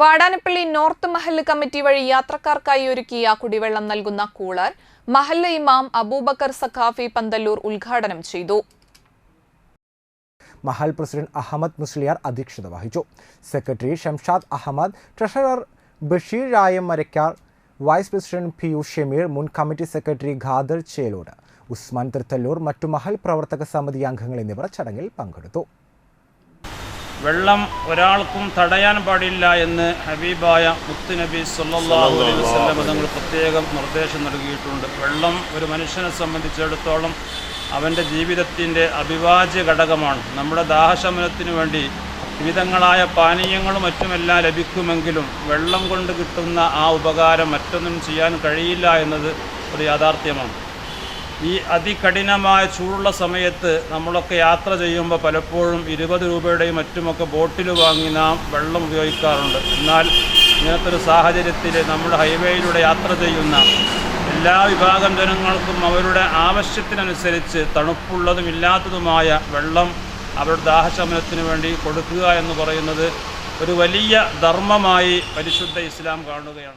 Vadanappally north മഹല്ല് committee വഴി യാത്രക്കാർക്കായി ഒരുക്കിയ കുടിവെള്ളം നൽകുന്ന കൂളർ മഹല്ല ഇമാം അബൂബക്കർ സഖാഫി പന്തല്ലൂർ ഉദ്ഘാടനം ചെയ്തു. മഹൽ പ്രസിഡന്റ് അഹമ്മദ് മുസ്ലിയാർ അധ്യക്ഷത വഹിച്ചു. Secretary Shamshad Ahmed treasurer Basheer Rayam Marakkar vice president P U Shameer മുൻ കമ്മിറ്റി സെക്രട്ടറി ഖാദർ ചേലോട് ഉസ്മാൻ തൃത്തല്ലൂർ മറ്റു മഹൽ പ്രവർത്തക സമിതി അംഗങ്ങൾ എന്നിവർ ചടങ്ങിൽ പങ്കെടുത്തു. വെള്ളം ഒരാൾക്കും തടയാൻ പാടില്ല എന്ന് ഹബീബായ മുത്തുനബി സല്ലല്ലാഹു അലൈഹി വസല്ലം തങ്ങൾ പ്രത്യേകം നിർദ്ദേശം നൽകിയിട്ടുണ്ട്. വെള്ളം ഒരു മനുഷ്യനെ സംബന്ധിച്ചിടത്തോളം അവന്റെ ജീവിതത്തിന്റെ അവിഭാജ്യ ഘടകമാണ്. നമ്മുടെ ദാഹശമനത്തിന് വേണ്ടി വിവിധങ്ങളായ പാനീയങ്ങളും മറ്റുമെല്ലാം ലഭിക്കുമെങ്കിലും വെള്ളം കൊണ്ട് കിട്ടുന്ന ആ ഉപകാരം മറ്റൊന്നും ചെയ്യാൻ കഴിയില്ല എന്നത് ഒരു യാഥാർത്ഥ്യമാണ്. ഈ അതികഠിനമായ ചൂടുള്ള സമയത്ത് നമ്മളൊക്കെ യാത്ര ചെയ്യുമ്പോൾ പലപ്പോഴും ഇരുപത് രൂപയുടെയും മറ്റുമൊക്കെ ബോട്ടിൽ വാങ്ങി നാം വെള്ളം ഉപയോഗിക്കാറുണ്ട്. എന്നാൽ ഇങ്ങനത്തെ ഒരു സാഹചര്യത്തിൽ നമ്മുടെ ഹൈവേയിലൂടെ യാത്ര ചെയ്യുന്ന എല്ലാ വിഭാഗം ജനങ്ങൾക്കും അവരുടെ ആവശ്യത്തിനനുസരിച്ച് തണുപ്പുള്ളതും ഇല്ലാത്തതുമായ വെള്ളം അവരുടെ ദാഹശമനത്തിന് വേണ്ടി കൊടുക്കുക എന്ന് പറയുന്നത് ഒരു വലിയ ധർമ്മമായി പരിശുദ്ധ ഇസ്ലാം കാണുകയാണ്.